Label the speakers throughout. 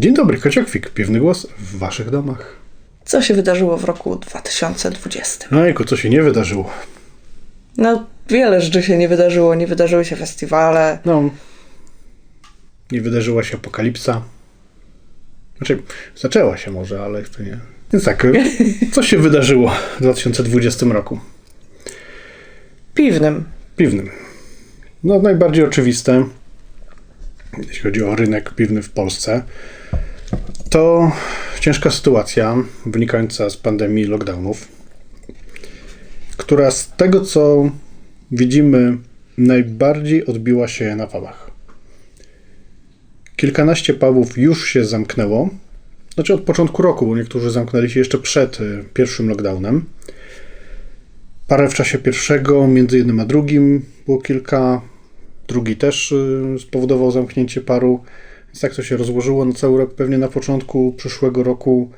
Speaker 1: Dzień dobry, Kociokwik, piewny głos w waszych domach.
Speaker 2: Co się wydarzyło w roku 2020?
Speaker 1: Ojku, co się nie wydarzyło?
Speaker 2: No, wiele rzeczy się nie wydarzyło. Nie wydarzyły się festiwale.
Speaker 1: No, nie wydarzyła się apokalipsa. Znaczy, zaczęła się może, ale to nie. Więc tak, co się wydarzyło w 2020 roku?
Speaker 2: Piwnym.
Speaker 1: Piwnym. No, najbardziej oczywiste, jeśli chodzi o rynek piwny w Polsce, to ciężka sytuacja wynikająca z pandemii lockdownów, która z tego co widzimy najbardziej odbiła się na pubach. Kilkanaście pubów już się zamknęło, znaczy od początku roku, bo niektórzy zamknęli się jeszcze przed y, pierwszym lockdownem. Parę w czasie pierwszego, między jednym a drugim było kilka. Drugi też y, spowodował zamknięcie paru. Więc tak to się rozłożyło na cały rok. Pewnie na początku przyszłego roku,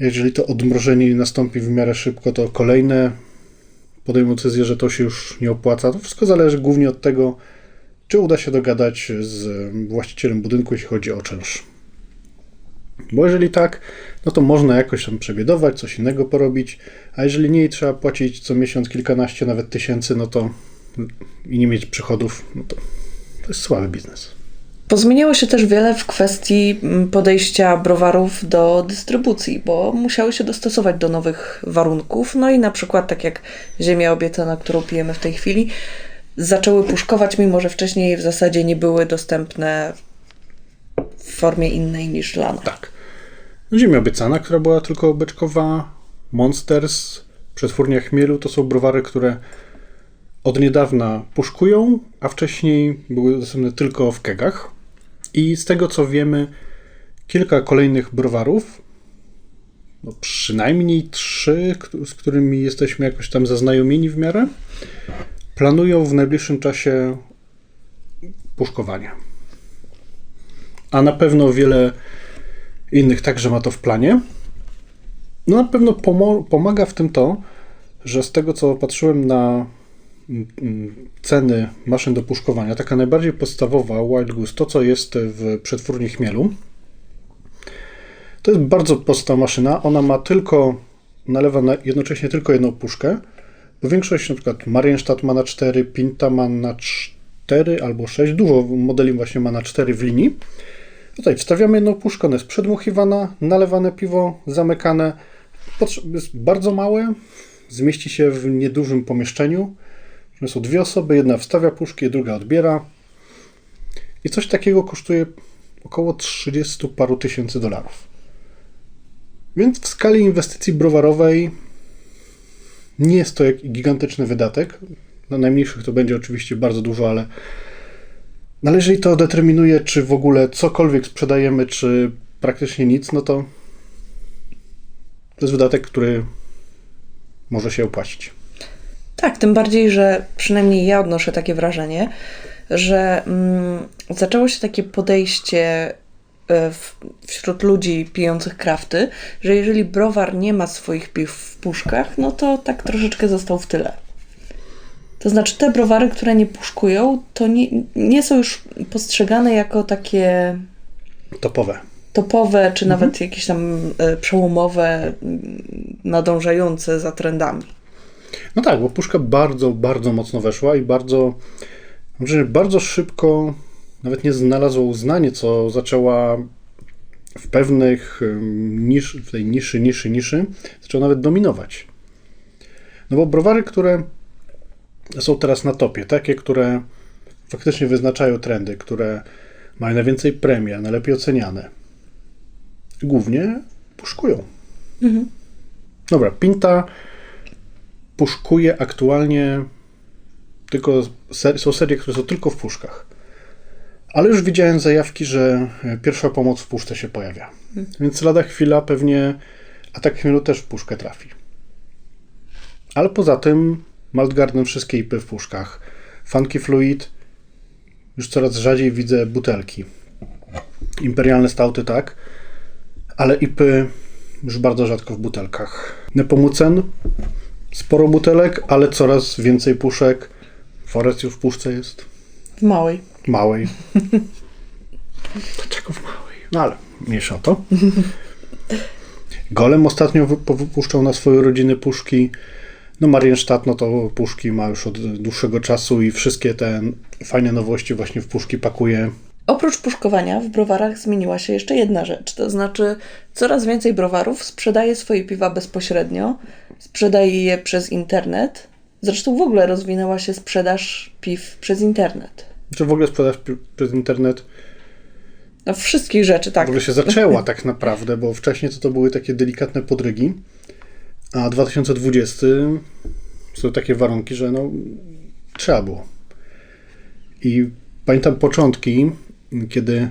Speaker 1: jeżeli to odmrożenie nastąpi w miarę szybko, to kolejne podejmą decyzję, że to się już nie opłaca. To wszystko zależy głównie od tego, czy uda się dogadać z właścicielem budynku, jeśli chodzi o czynsz. Bo jeżeli tak, no to można jakoś tam przebiedować, coś innego porobić, a jeżeli nie i trzeba płacić co miesiąc kilkanaście, nawet tysięcy, no to i nie mieć przychodów, no to to jest słaby biznes.
Speaker 2: Pozmieniało się też wiele w kwestii mm, podejścia browarów do dystrybucji, bo musiały się dostosować do nowych warunków. No i na przykład, tak jak ziemia obiecana, którą pijemy w tej chwili, zaczęły puszkować, mimo że wcześniej w zasadzie nie były dostępne w formie innej niż dla nas.
Speaker 1: Tak. Ziemia obiecana, która była tylko beczkowa, Monsters, Przetwórnia Chmielu, to są browary, które od niedawna puszkują, a wcześniej były dostępne tylko w kegach. I z tego co wiemy, kilka kolejnych browarów, no przynajmniej trzy, z którymi jesteśmy jakoś tam zaznajomieni w miarę, planują w najbliższym czasie puszkowanie. A na pewno wiele innych także ma to w planie. No na pewno pomaga w tym to, że z tego co patrzyłem na ceny maszyn do puszkowania, taka najbardziej podstawowa Wild Goose, to co jest w przetwórni chmielu, to jest bardzo prosta maszyna. Ona ma tylko, nalewa na jednocześnie tylko jedną puszkę, bo większość, na przykład Marienstadt ma na 4, Pinta ma na 4 albo 6, dużo modeli właśnie ma na 4 w linii. Tutaj wstawiamy jedną puszkę, ona jest przedmuchiwana, nalewane piwo, zamykane. Jest bardzo małe, zmieści się w niedużym pomieszczeniu. Są dwie osoby, jedna wstawia puszki, druga odbiera. I coś takiego kosztuje około 30 paru tysięcy dolarów. Więc w skali inwestycji browarowej nie jest to gigantyczny wydatek. Na najmniejszych to będzie oczywiście bardzo dużo, ale, ale jeżeli to determinuje, czy w ogóle cokolwiek sprzedajemy, czy praktycznie nic, no to to jest wydatek, który może się opłacić.
Speaker 2: Tak, tym bardziej, że przynajmniej ja odnoszę takie wrażenie, że mm, zaczęło się takie podejście e, w, wśród ludzi pijących krafty, że jeżeli browar nie ma swoich piw w puszkach, no to tak troszeczkę został w tyle. To znaczy te browary, które nie puszkują, to nie, nie są już postrzegane jako takie
Speaker 1: topowe.
Speaker 2: Topowe, czy mhm. nawet jakieś tam e, przełomowe, nadążające za trendami.
Speaker 1: No tak, bo puszka bardzo, bardzo mocno weszła i bardzo, znaczy bardzo szybko nawet nie znalazła uznanie, co zaczęła w pewnych nisz, w tej niszy, niszy, niszy, zaczęła nawet dominować. No bo browary, które są teraz na topie, takie, które faktycznie wyznaczają trendy, które mają najwięcej premii, najlepiej oceniane, głównie puszkują. Mhm. Dobra, Pinta puszkuje aktualnie tylko, są serie, które są tylko w puszkach. Ale już widziałem zajawki, że e, pierwsza pomoc w puszce się pojawia. Hmm. Więc lada chwila pewnie atak chmielu też w puszkę trafi. Ale poza tym Maltgarden wszystkie ipy w puszkach. Funky Fluid już coraz rzadziej widzę butelki. Imperialne stauty tak, ale ipy już bardzo rzadko w butelkach. Nepomucen sporo butelek, ale coraz więcej puszek. Forest już w puszce jest.
Speaker 2: W małej.
Speaker 1: Małej. Dlaczego w małej? No ale mniejsza to. Golem ostatnio wy- wypuszczał na swoje rodziny puszki. No Marienstadt, no to puszki ma już od dłuższego czasu i wszystkie te fajne nowości właśnie w puszki pakuje.
Speaker 2: Oprócz puszkowania w browarach zmieniła się jeszcze jedna rzecz, to znaczy coraz więcej browarów sprzedaje swoje piwa bezpośrednio, sprzedaje je przez internet. Zresztą w ogóle rozwinęła się sprzedaż piw przez internet.
Speaker 1: Czy w ogóle sprzedaż pi- przez internet
Speaker 2: No wszystkich rzeczy, tak.
Speaker 1: w ogóle się zaczęła tak naprawdę, bo wcześniej to, to były takie delikatne podrygi, a 2020 są takie warunki, że no trzeba było. I pamiętam początki, kiedy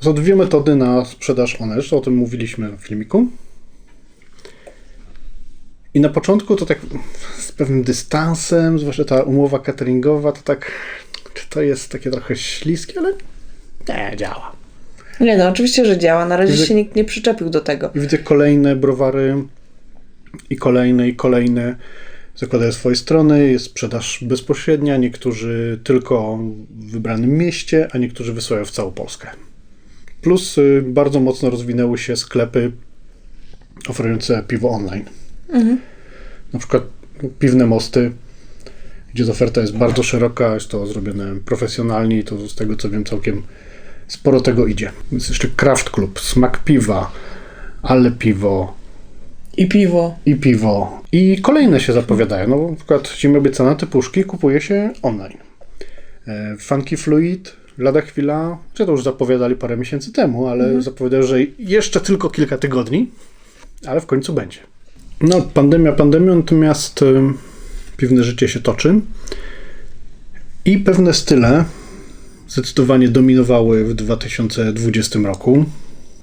Speaker 1: są dwie metody na sprzedaż Onerz, o tym mówiliśmy w filmiku. I na początku to tak z pewnym dystansem, zwłaszcza ta umowa cateringowa, to tak, czy to jest takie trochę śliskie, ale nie, działa.
Speaker 2: Nie no, oczywiście, że działa. Na razie
Speaker 1: Widzę-
Speaker 2: się nikt nie przyczepił do tego.
Speaker 1: Widzę kolejne browary i kolejne i kolejne zakładają swoje strony, jest sprzedaż bezpośrednia, niektórzy tylko w wybranym mieście, a niektórzy wysyłają w całą Polskę. Plus y, bardzo mocno rozwinęły się sklepy oferujące piwo online. Na przykład piwne mosty, gdzie ta oferta jest bardzo szeroka, jest to zrobione profesjonalnie i to z tego co wiem całkiem sporo tego idzie. Jest jeszcze Craft Club, Smak Piwa, Ale Piwo
Speaker 2: I piwo.
Speaker 1: i piwo. I kolejne się zapowiadają. No, na przykład zimy obiecane te puszki kupuje się online. E, Funky Fluid, lada chwila, czy to już zapowiadali parę miesięcy temu, ale zapowiadają, że jeszcze tylko kilka tygodni, ale w końcu będzie. No, pandemia pandemią, natomiast y, piwne życie się toczy i pewne style zdecydowanie dominowały w 2020 roku.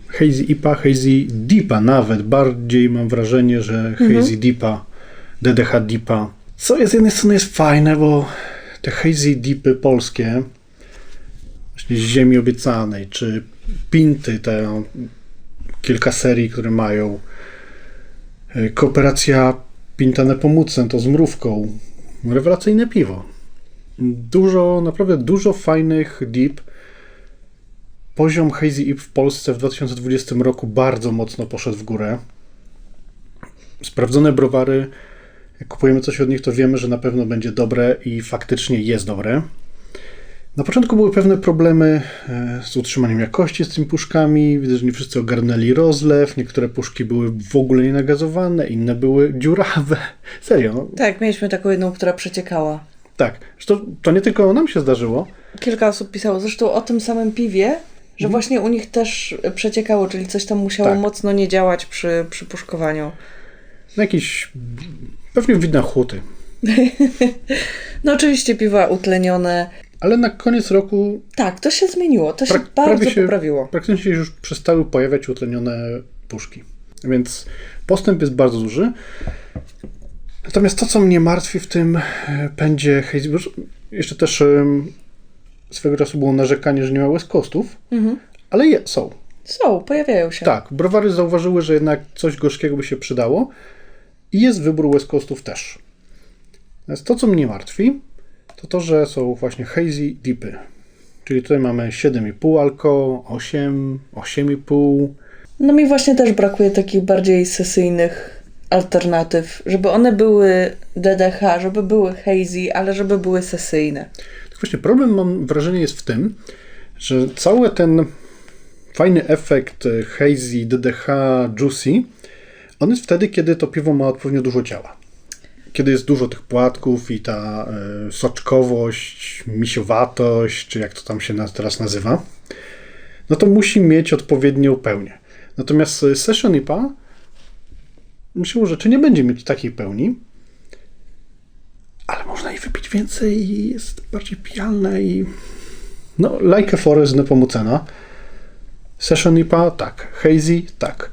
Speaker 1: Hazy IPA, Hazy Deepa nawet. Bardziej mam wrażenie, że Hazy Deepa, DDH Deepa, co jest z jednej strony jest fajne, bo te Hazy Deepy polskie, właśnie z Ziemi Obiecanej, czy Pinty, te kilka serii, które mają, kooperacja Pinta Nepomucen, to z mrówką, rewelacyjne piwo. Dużo, naprawdę dużo fajnych deep. Poziom Hazy IP w Polsce w 2020 roku bardzo mocno poszedł w górę. Sprawdzone browary, jak kupujemy coś od nich, to wiemy, że na pewno będzie dobre i faktycznie jest dobre. Na początku były pewne problemy e, z utrzymaniem jakości z tymi puszkami. Widzę, że nie wszyscy ogarnęli rozlew. Niektóre puszki były w ogóle nienagazowane, inne były dziurawe. Serio, no,
Speaker 2: Tak, mieliśmy taką jedną, która przeciekała.
Speaker 1: tak. Zresztą to nie tylko nam się zdarzyło.
Speaker 2: Kilka osób pisało zresztą o tym samym piwie, że właśnie u nich też przeciekało, czyli coś tam musiało
Speaker 1: Tak.
Speaker 2: mocno nie działać przy, przy puszkowaniu.
Speaker 1: No Jakieś, pewnie widna huty.
Speaker 2: No oczywiście piwa utlenione.
Speaker 1: Ale na koniec roku
Speaker 2: Tak, to się zmieniło, to się bardzo
Speaker 1: się-
Speaker 2: poprawiło.
Speaker 1: praktycznie się już przestały pojawiać utlenione puszki. Więc postęp jest bardzo duży. Natomiast to, co mnie martwi w tym e, pędzie Hazy, bo jeszcze też em, swego czasu było narzekanie, że nie ma West Coastów,
Speaker 2: Mhm.
Speaker 1: ale je, są.
Speaker 2: Są, pojawiają się.
Speaker 1: Tak, browary zauważyły, że jednak coś gorzkiego by się przydało i jest wybór West Coastów też. Natomiast to, co mnie martwi, to to, że są właśnie hazy deepy. Czyli tutaj mamy 7,5 alko, 8, 8,5.
Speaker 2: No mi właśnie też brakuje takich bardziej sesyjnych alternatyw, żeby one były DDH, żeby były hazy, ale żeby były sesyjne.
Speaker 1: Tak właśnie problem mam wrażenie jest w tym, że cały ten fajny efekt e, hazy, DDH, juicy, on jest wtedy, kiedy to piwo ma odpowiednio dużo ciała. Kiedy jest dużo tych płatków i ta e, soczkowość, misiowatość, czy jak to tam się teraz nazywa, no to musi mieć odpowiednią pełnię. Natomiast e, Session IPA siłą rzeczy nie będzie mieć takiej pełni, ale można jej wypić więcej i jest bardziej pijalne i no, Like a Forest Nepomucena. Session IPA? Tak. Hazy? Tak.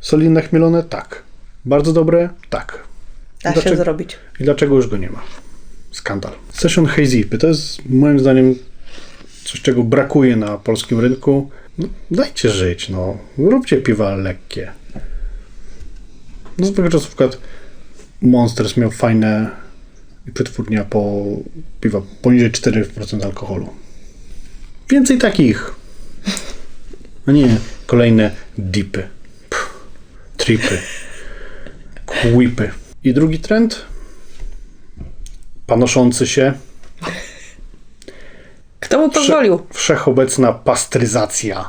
Speaker 1: Solidne chmielone? Tak. Bardzo dobre? Tak.
Speaker 2: Da
Speaker 1: Dlaczego-
Speaker 2: się zrobić.
Speaker 1: I dlaczego już go nie ma? Skandal. Session Hazy to jest moim zdaniem coś, czego brakuje na polskim rynku. No, dajcie żyć, no. Róbcie piwa lekkie. No z tego czasu na przykład Monsters miał fajne przetwórnia po piwa poniżej 4% alkoholu. Więcej takich. No nie, kolejne dipy, Pff, tripy, quipy. I drugi trend, panoszący się,
Speaker 2: Kto mu pozwolił?
Speaker 1: wszechobecna pastryzacja.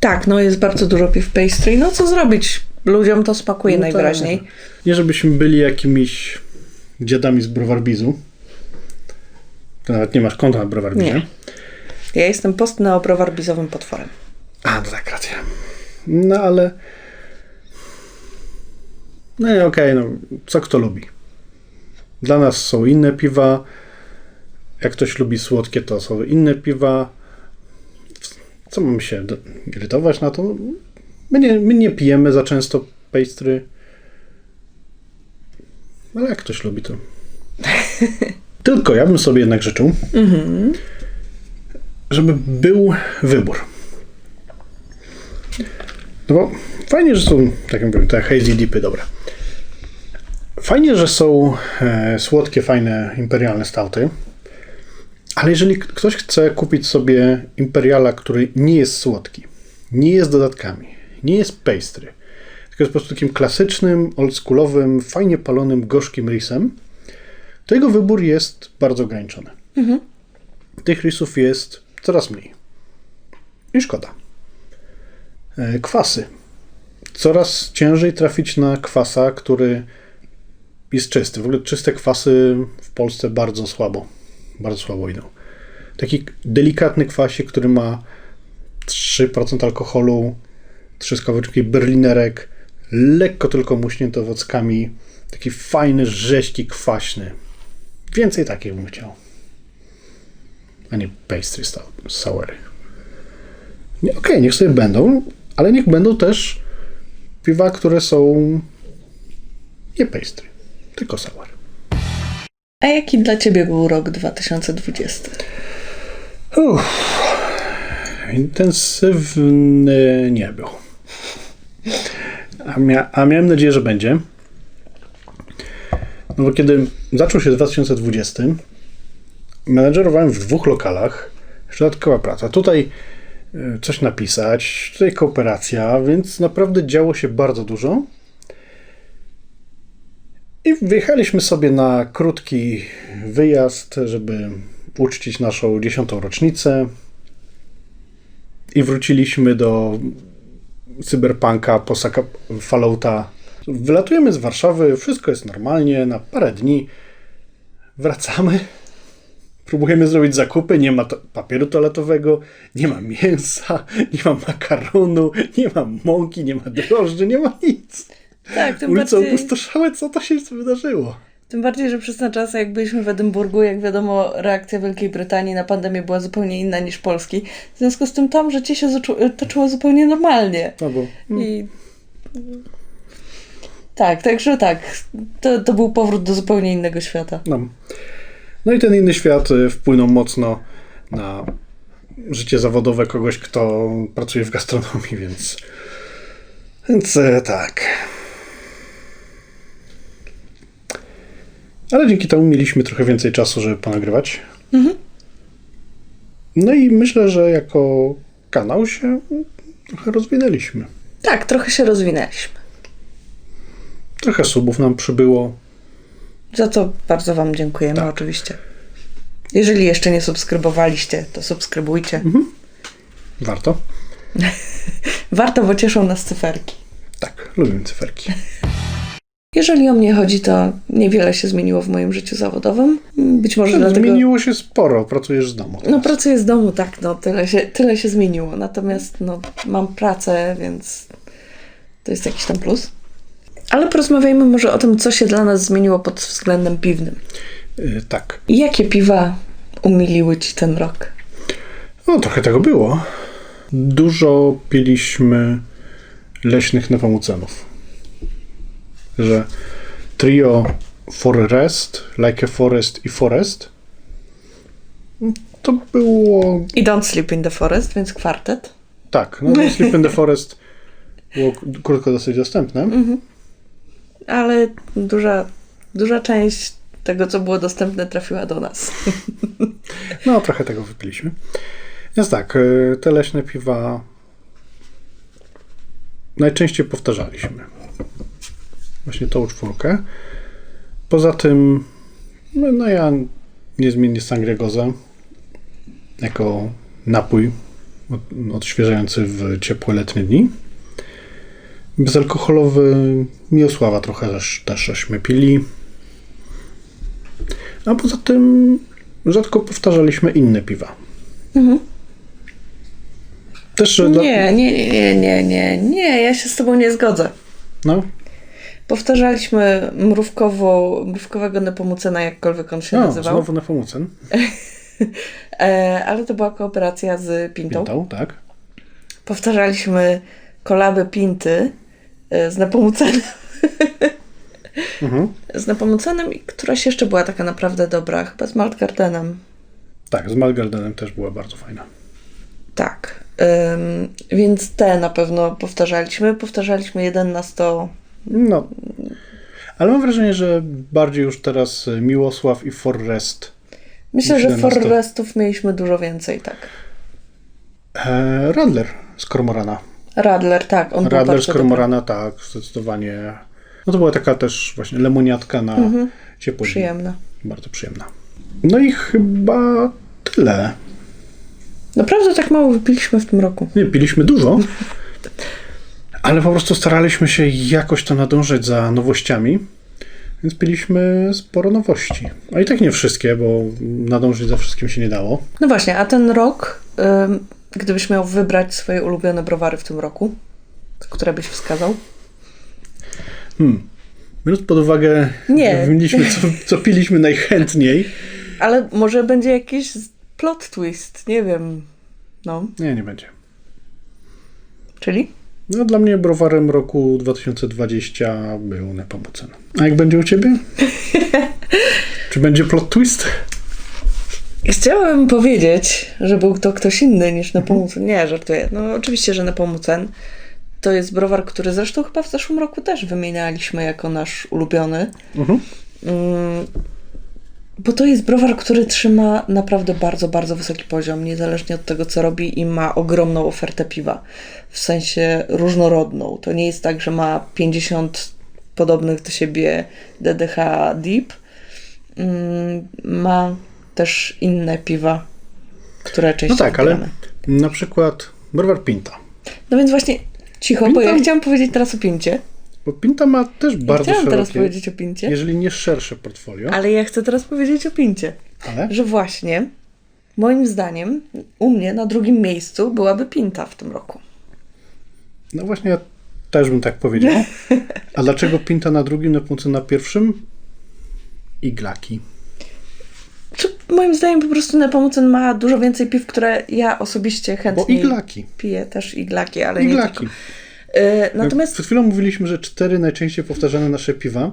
Speaker 2: Tak, no jest bardzo dużo piw pastry. No co zrobić? Ludziom to smakuje
Speaker 1: No
Speaker 2: najwyraźniej.
Speaker 1: tak. Nie żebyśmy byli jakimiś dziadami z browarbizu. To nawet nie masz konta na browarbizie.
Speaker 2: Nie. Ja jestem postneobrowarbizowym potworem.
Speaker 1: A, no tak, racja. No ale... No i okej, no, co kto lubi. Dla nas są inne piwa. Jak ktoś lubi słodkie, to są inne piwa. Co mamy się irytować na to? My nie, my nie pijemy za często pastry. Ale jak ktoś lubi, to... Tylko ja bym sobie jednak życzył, żeby był wybór. No bo fajnie, że są, tak jak mówię, te hazy dipy, dobra. Fajnie, że są e, słodkie, fajne, imperialne stauty, ale jeżeli ktoś chce kupić sobie imperiala, który nie jest słodki, nie jest dodatkami, nie jest pastry, tylko jest po prostu takim klasycznym, oldschoolowym, fajnie palonym, gorzkim risem, to jego wybór jest bardzo ograniczony. Tych risów jest coraz mniej. I szkoda. E, Kwasy. Coraz ciężej trafić na kwasa, który jest czysty. W ogóle czyste kwasy w Polsce bardzo słabo. Bardzo słabo idą. Taki delikatny kwasik, który ma 3% alkoholu, trzy skaweczki berlinerek, lekko tylko muśnięty owockami. Taki fajny, rzeźki, kwaśny. Więcej takich bym chciał. A nie pastry soury. Okej, niech sobie będą, ale niech będą też piwa, które są nie pastry, tylko sour.
Speaker 2: A jaki dla ciebie był rok 2020?
Speaker 1: Uff, intensywny nie był. A, mia, a miałem nadzieję, że będzie. No bo kiedy zaczął się 2020, menedżerowałem w dwóch lokalach. Dodatkowa praca. Tutaj coś napisać, tutaj kooperacja, więc naprawdę działo się bardzo dużo. I wyjechaliśmy sobie na krótki wyjazd, żeby uczcić naszą dziesiątą rocznicę. I wróciliśmy do cyberpunka, posaka Fallouta. Wylatujemy z Warszawy, wszystko jest normalnie, na parę dni. Wracamy. Próbujemy zrobić zakupy, nie ma to papieru toaletowego, nie ma mięsa, nie ma makaronu, nie ma mąki, nie ma drożdży, nie ma nic.
Speaker 2: Tak, tym
Speaker 1: Ulice
Speaker 2: bardziej,
Speaker 1: opustoszałe, co to się wydarzyło?
Speaker 2: tym bardziej, że przez ten czas, jak byliśmy w Edynburgu, jak wiadomo, reakcja Wielkiej Brytanii na pandemię była zupełnie inna niż Polski. W związku z tym tam życie się toczyło zupełnie normalnie.
Speaker 1: No bo
Speaker 2: I tak, także tak. To, to był powrót do zupełnie innego świata.
Speaker 1: No. No i ten inny świat y, wpłynął mocno na życie zawodowe kogoś, kto pracuje w gastronomii, więc. Więc e, tak. Ale dzięki temu mieliśmy trochę więcej czasu, żeby ponagrywać. No i myślę, że jako kanał się trochę rozwinęliśmy.
Speaker 2: Tak, trochę się rozwinęliśmy.
Speaker 1: Trochę subów nam przybyło.
Speaker 2: Za co bardzo Wam dziękujemy,
Speaker 1: Tak.
Speaker 2: oczywiście. Jeżeli jeszcze nie subskrybowaliście, to subskrybujcie.
Speaker 1: Warto.
Speaker 2: Warto, bo cieszą nas cyferki.
Speaker 1: Tak, lubimy cyferki.
Speaker 2: Jeżeli o mnie chodzi, to niewiele się zmieniło w moim życiu zawodowym. Być może dlatego.
Speaker 1: Zmieniło się sporo, pracujesz z domu.
Speaker 2: No,
Speaker 1: teraz.
Speaker 2: pracuję z domu, tak, no, tyle się, tyle się zmieniło. Natomiast, no, mam pracę, więc to jest jakiś tam plus. Ale porozmawiajmy może o tym, co się dla nas zmieniło pod względem piwnym.
Speaker 1: Y, tak.
Speaker 2: Jakie piwa umiliły Ci ten rok?
Speaker 1: No, trochę tego było. Dużo piliśmy leśnych nepomucenów. Że trio Forest, Like a Forest i Forest to było...
Speaker 2: I Don't Sleep in the Forest, więc kwartet.
Speaker 1: Tak, no Sleep in the Forest było krótko dosyć dostępne.
Speaker 2: Ale duża, duża część tego, co było dostępne, trafiła do nas.
Speaker 1: No, trochę tego wypiliśmy. Więc tak, y, te leśne piwa najczęściej powtarzaliśmy. Właśnie tą czwórkę. Poza tym, no, no ja niezmiennie Sangria Goza jako napój od- odświeżający w ciepłe letnie dni. Bezalkoholowy Miłosława trochę też, też żeśmy pili. A poza tym rzadko powtarzaliśmy inne piwa. Też, że dla-
Speaker 2: Nie, nie, nie, nie, nie, nie, nie, ja się z tobą nie zgodzę.
Speaker 1: No,
Speaker 2: Powtarzaliśmy mrówkowo, mrówkowego Nepomucena, jakkolwiek on się
Speaker 1: no
Speaker 2: nazywał,
Speaker 1: znowu Nepomucen.
Speaker 2: e, ale to była kooperacja z Pintą.
Speaker 1: Pintał, tak.
Speaker 2: Powtarzaliśmy kolaby Pinty z Nepomucenem.
Speaker 1: Mhm.
Speaker 2: Z Nepomucenem, i któraś jeszcze była taka naprawdę dobra, chyba z Maltgardenem.
Speaker 1: Tak, z Malgardenem też była bardzo fajna.
Speaker 2: Tak. Ym, więc te na pewno powtarzaliśmy. Powtarzaliśmy 1 na 100.
Speaker 1: No. Ale mam wrażenie, że bardziej już teraz y, Miłosław i Forrest.
Speaker 2: Myślę, że
Speaker 1: 17.
Speaker 2: Forrestów mieliśmy dużo więcej, tak.
Speaker 1: E, Radler z Kormorana.
Speaker 2: Radler, tak. On
Speaker 1: Radler z. Kormorana, tak, zdecydowanie. No to była taka też właśnie lemoniatka na
Speaker 2: Mhm.
Speaker 1: ciepło. dni.
Speaker 2: Przyjemne.
Speaker 1: Bardzo przyjemna. No i chyba tyle.
Speaker 2: Naprawdę tak mało wypiliśmy w tym roku.
Speaker 1: Nie, piliśmy dużo, ale po prostu staraliśmy się jakoś to nadążać za nowościami, więc piliśmy sporo nowości. A i tak nie wszystkie, bo nadążyć za wszystkim się nie dało.
Speaker 2: No właśnie, a ten rok, gdybyś miał wybrać swoje ulubione browary w tym roku, które byś wskazał?
Speaker 1: Hmm. Biorąc pod uwagę,
Speaker 2: Nie.
Speaker 1: wymieniliśmy, co, co piliśmy najchętniej.
Speaker 2: Ale może będzie jakiś plot twist, nie wiem. No,
Speaker 1: Nie, nie będzie.
Speaker 2: czyli?
Speaker 1: No, dla mnie browarem roku 2020 był Nepomucen. A jak będzie u ciebie? Czy będzie plot twist?
Speaker 2: Chciałabym powiedzieć, że był to ktoś inny niż Nepomucen. Nie, żartuję. No oczywiście, że Nepomucen to jest browar, który zresztą chyba w zeszłym roku też wymienialiśmy jako nasz ulubiony.
Speaker 1: Mhm.
Speaker 2: Mm, Bo to jest browar, który trzyma naprawdę bardzo, bardzo wysoki poziom, niezależnie od tego, co robi i ma ogromną ofertę piwa. W sensie różnorodną. To nie jest tak, że ma 50 podobnych do siebie DDH Deep. Mm, Ma też inne piwa, które częściej
Speaker 1: No tak, ale
Speaker 2: wybieramy.
Speaker 1: na przykład browar Pinta.
Speaker 2: No więc właśnie cicho, bo
Speaker 1: Pinta-
Speaker 2: ja chciałam powiedzieć teraz o Pincie.
Speaker 1: Bo Pinta ma też bardzo
Speaker 2: chciałam teraz
Speaker 1: szerokie,
Speaker 2: powiedzieć o Pincie,
Speaker 1: jeżeli nie szersze portfolio,
Speaker 2: ale ja chcę teraz powiedzieć o Pincie.
Speaker 1: ale
Speaker 2: że właśnie moim zdaniem u mnie na drugim miejscu byłaby Pinta w tym roku.
Speaker 1: no właśnie ja też bym tak powiedział. A dlaczego Pinta na drugim, Nepomucen na pierwszym? Iglaki.
Speaker 2: Czy moim zdaniem po prostu Nepomucen ma dużo więcej piw, które ja osobiście
Speaker 1: Bo
Speaker 2: chętnie
Speaker 1: iglaki.
Speaker 2: piję, też iglaki, ale nie
Speaker 1: Iglaki.
Speaker 2: tylko. Y, Natomiast
Speaker 1: Przed chwilą mówiliśmy, że cztery najczęściej powtarzane nasze piwa,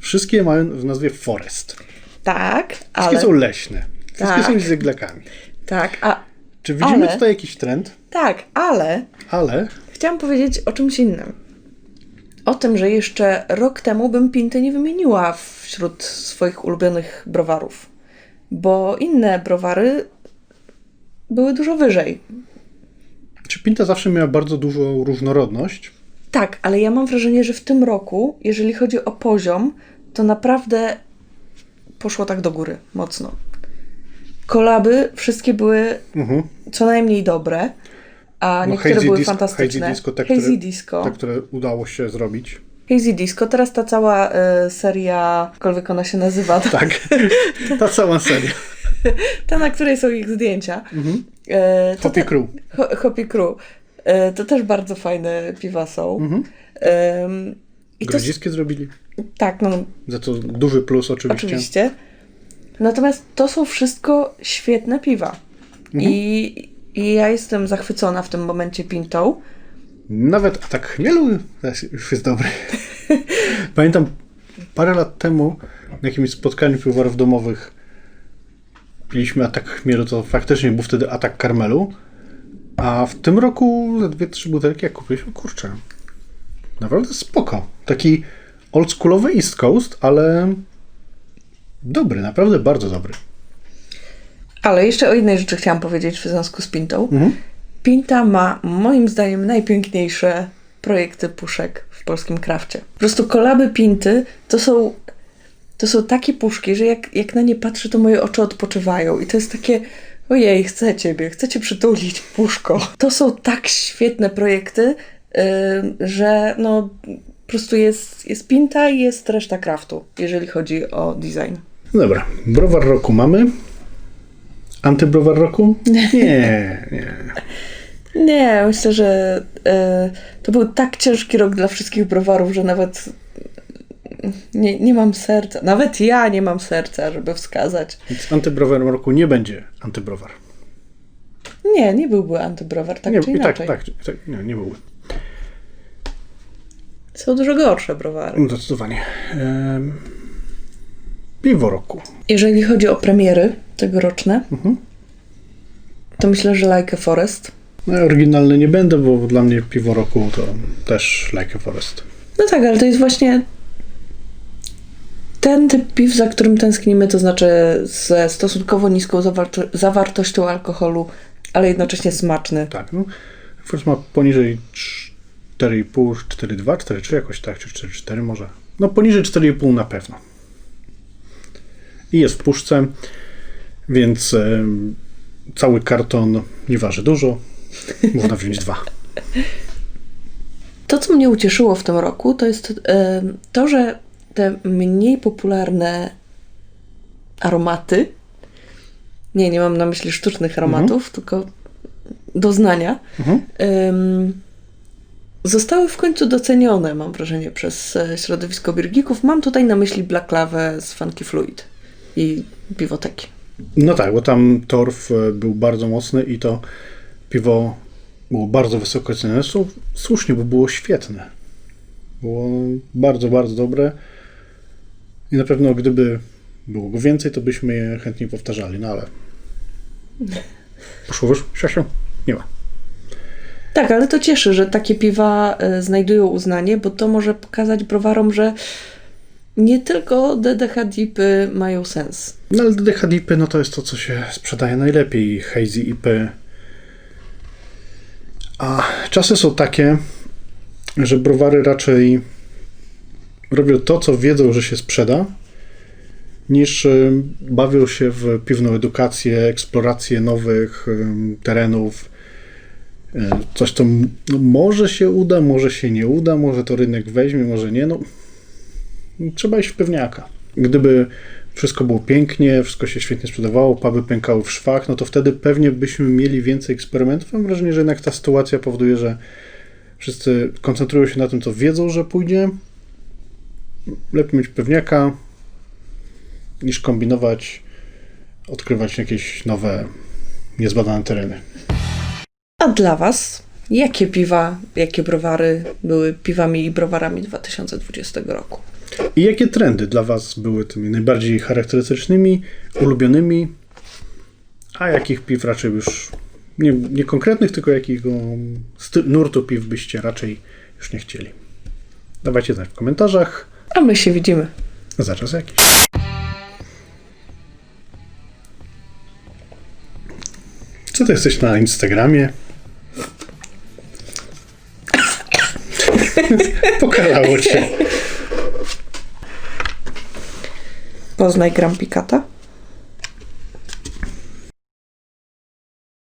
Speaker 1: wszystkie mają w nazwie Forest.
Speaker 2: tak,
Speaker 1: Wszystkie
Speaker 2: ale
Speaker 1: są leśne. Wszystkie
Speaker 2: Tak.
Speaker 1: są z iglakami.
Speaker 2: tak, a
Speaker 1: Czy widzimy
Speaker 2: Ale-
Speaker 1: tutaj jakiś trend?
Speaker 2: tak, ale
Speaker 1: Ale
Speaker 2: chciałam powiedzieć o czymś innym. O tym, że jeszcze rok temu bym Pintę nie wymieniła wśród swoich ulubionych browarów, bo inne browary były dużo wyżej.
Speaker 1: czy Pinta zawsze miała bardzo dużą różnorodność?
Speaker 2: Tak, ale ja mam wrażenie, że w tym roku, jeżeli chodzi o poziom, to naprawdę poszło tak do góry mocno. Kolaby wszystkie były
Speaker 1: Mhm.
Speaker 2: co najmniej dobre, a
Speaker 1: No,
Speaker 2: niektóre były fantastyczne.
Speaker 1: Hazy Disco, te,
Speaker 2: Hazy
Speaker 1: które-
Speaker 2: Disco.
Speaker 1: Te, które udało się zrobić.
Speaker 2: Hazy Disco. Teraz ta cała e, seria, jakkolwiek ona się nazywa, ta,
Speaker 1: Tak, ta cała seria.
Speaker 2: ta na której są ich zdjęcia.
Speaker 1: Mhm.
Speaker 2: E, to te-
Speaker 1: Crew.
Speaker 2: Ho- Hoppy Crew. E, to też bardzo fajne piwa są.
Speaker 1: Mhm.
Speaker 2: Em, I to,
Speaker 1: Grodziskie zrobili.
Speaker 2: tak, no
Speaker 1: Za to duży plus oczywiście.
Speaker 2: Oczywiście. Natomiast to są wszystko świetne piwa.
Speaker 1: Mhm.
Speaker 2: I, I ja jestem zachwycona w tym momencie pintą.
Speaker 1: Nawet atak chmielu już jest dobry. Pamiętam parę lat temu na jakimś spotkaniu piwowarów domowych piliśmy atak chmielu, to faktycznie był wtedy atak karmelu. A w tym roku za dwie, trzy butelki jak kupiliśmy, kurczę, naprawdę spoko. Taki oldschoolowy East Coast, ale dobry, naprawdę bardzo dobry.
Speaker 2: Ale jeszcze o jednej rzeczy chciałam powiedzieć w związku z pintą.
Speaker 1: Mhm.
Speaker 2: Pinta ma moim zdaniem najpiękniejsze projekty puszek w polskim krafcie. Po prostu kolaby pinty to są, to są takie puszki, że jak, jak na nie patrzę, to moje oczy odpoczywają. I to jest takie, ojej, chcę ciebie, chcę cię przytulić, puszko. To są tak świetne projekty, yy, że no po prostu jest, jest pinta i jest reszta kraftu, jeżeli chodzi o design.
Speaker 1: Dobra, browar roku mamy. Antybrowar roku? Nie, nie.
Speaker 2: Nie, myślę, że e, to był tak ciężki rok dla wszystkich browarów, że nawet nie, nie mam serca. Nawet ja nie mam serca, żeby wskazać.
Speaker 1: Więc antybrowarem roku nie będzie antybrowar.
Speaker 2: Nie, nie byłby antybrowar, tak
Speaker 1: nie,
Speaker 2: czy
Speaker 1: tak,
Speaker 2: inaczej.
Speaker 1: tak, tak, nie, nie byłby.
Speaker 2: Są dużo gorsze browary.
Speaker 1: Zdecydowanie. Ehm, piwo roku.
Speaker 2: Jeżeli chodzi o premiery tegoroczne,
Speaker 1: Mhm.
Speaker 2: to myślę, że Like a Forest.
Speaker 1: No, oryginalny nie będę, bo dla mnie piwo roku to też Like a Forest.
Speaker 2: No tak, ale to jest właśnie ten typ piw, za którym tęsknimy, to znaczy ze stosunkowo niską zawarto- zawartością alkoholu, ale jednocześnie smaczny.
Speaker 1: Tak, no. Forest ma poniżej 4,5, 4,2, 4,3 jakoś tak, czy 4,4 może. No poniżej 4,5 na pewno. I jest w puszce, więc em, cały karton nie waży dużo. Można wziąć dwa.
Speaker 2: To, co mnie ucieszyło w tym roku, to jest e, to, że te mniej popularne aromaty, nie, nie mam na myśli sztucznych aromatów, tylko doznania,
Speaker 1: Mhm.
Speaker 2: zostały w końcu docenione, mam wrażenie, przez e, środowisko birgików. Mam tutaj na myśli Black Lawę z Funky Fluid i piwoteki.
Speaker 1: No tak, bo tam torf e, był bardzo mocny i to piwo było bardzo wysoko cenione. Słusznie, bo było świetne. Było bardzo, bardzo dobre. I na pewno gdyby było go więcej, to byśmy je chętnie powtarzali, no ale poszło, wyszło, siasią, nie ma.
Speaker 2: Tak, ale to cieszy, że takie piwa e, znajdują uznanie, bo to może pokazać browarom, że nie tylko DDH Dipy mają sens.
Speaker 1: No ale DDH Dipy, no to jest to, co się sprzedaje najlepiej. Hazy IPy. A czasy są takie, że browary raczej robią to, co wiedzą, że się sprzeda, niż y, bawią się w piwną edukację, eksplorację nowych y, terenów. Y, Coś, co może się uda, może się nie uda, może to rynek weźmie, może nie. No, trzeba iść w pewniaka. Gdyby wszystko było pięknie, wszystko się świetnie sprzedawało, puby pękały w szwach, no to wtedy pewnie byśmy mieli więcej eksperymentów. Mam wrażenie, że jednak ta sytuacja powoduje, że wszyscy koncentrują się na tym, co wiedzą, że pójdzie. Lepiej mieć pewniaka, niż kombinować, odkrywać jakieś nowe, niezbadane tereny.
Speaker 2: A dla Was, jakie piwa, jakie browary były piwami i browarami 2020 roku?
Speaker 1: I jakie trendy dla Was były tymi najbardziej charakterystycznymi, ulubionymi, a jakich piw raczej już nie, nie konkretnych, tylko jakiego nurtu piw byście raczej już nie chcieli? Dawajcie znać w komentarzach.
Speaker 2: A my się widzimy.
Speaker 1: Za czas jakiś. Co ty jesteś na Instagramie? Pokarało cię.
Speaker 2: Poznaj Gram Pikata.